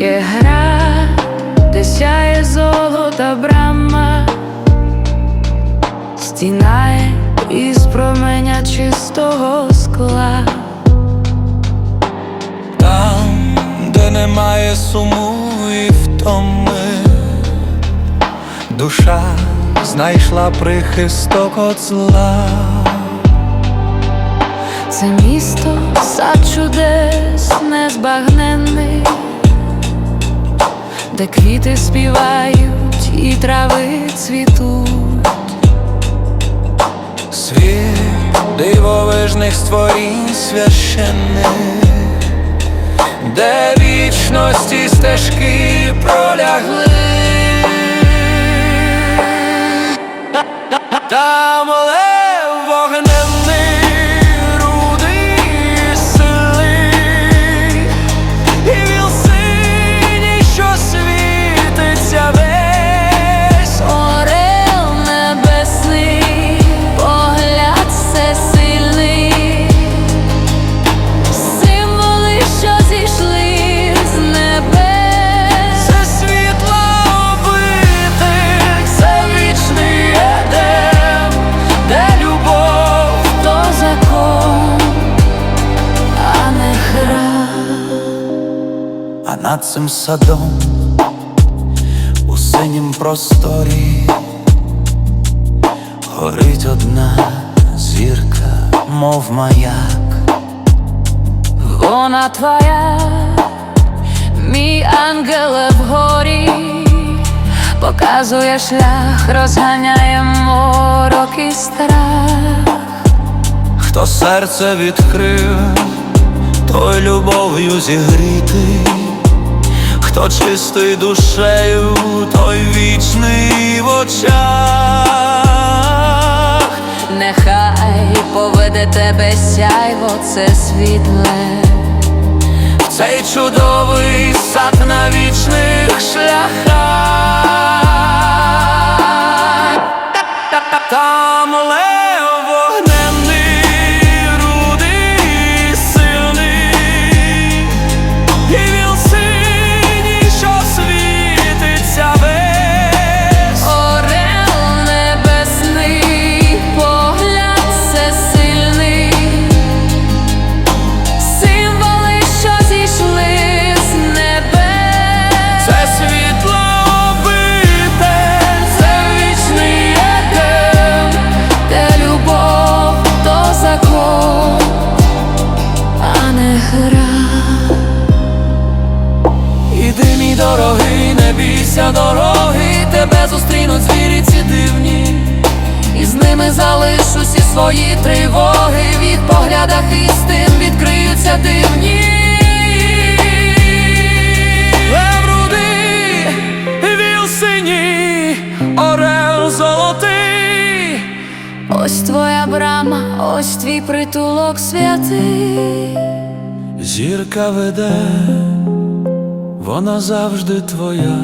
є гра, де сяє золота брама, стінає із променя чистого скла. Там, де немає суму і втоми, душа знайшла прихисток от зла. Це місто сад чудес незбагненний де квіти співають і трави цвітуть. Світ дивовижних створінь священних, де вічності стежки пролягли. Над цим садом у синім просторі горить одна зірка, мов маяк. Вона твоя, мій ангеле вгорі, показує шлях, розганяє морок і страх. Хто серце відкрив, той любов'ю зігрітий, хто чистий душею, той вічний в очах. Нехай поведе тебе сяйво, це світле. В цей чудовий сад на вічних шляхах. Свої тривоги, від поглядах істин відкриються дивні. Лев рудий, віл синій, орел золотий. Ось твоя брама, ось твій притулок святий. Зірка веде, вона завжди твоя.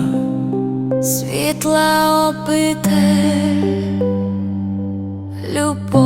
Світла опите, любов.